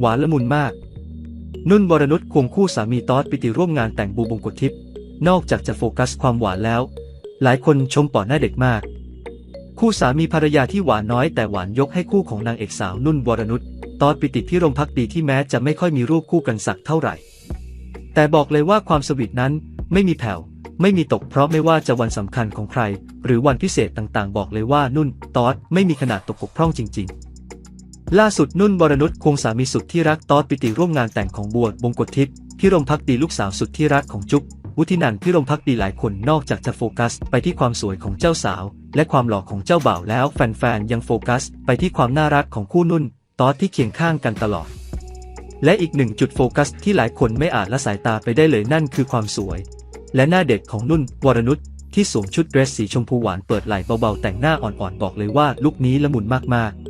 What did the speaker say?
หวานละมุนมาก นุ่นวรนุชควงคู่สามีตอสปิติร่วมงานแต่งบูบงกฎทิพย์นอกจากจะโฟกัสความหวานแล้ว หลายคนชมปอดหน้าเด็กมาก คู่สามีภรรยาที่หวานน้อยแต่หวานยกให้คู่ของนางเอกสาวนุ่นวรนุชตอสปิติพิรมพักดีที่แม้จะไม่ค่อยมีรูปคู่กันสักเท่าไหร่ แต่บอกเลยว่าความสวีทนั้นไม่มีแผ่วไม่มีตกเพราะไม่ว่าจะวันสำคัญของใคร หรือวันพิเศษต่างๆ บอกเลยว่านุ่นตอสไม่มีขนาดตกบกพร่องจริง ๆ ล่าสุดนุ่นวรนุชควงสามีสุดที่รักตอสปิติร่วมงานแต่งของบัวบงกฎทิพย์พิรมพักดีลูกสาวสุดที่รักของจุ๊บวุฒินันท์พิรมพักดีหลายคนนอกจากจะโฟกัสไปที่ความสวยของเจ้าสาว และความหล่อของเจ้าบ่าวแล้วแฟนๆยังโฟกัสไปที่ความน่ารักของคู่นุ่นตอสที่เคียงข้างกันตลอด และอีกหนึ่งจุดโฟกัสที่หลายคนไม่อาจละสายตาไปได้เลยนั่นคือความสวย และหน้าเด็กของนุ่นวรนุชที่สวมชุดเดรสสีชมพูหวานเปิดไหล่เบาๆแต่งหน้าอ่อนๆบอกเลยว่าลุคนี้ละมุนมากๆ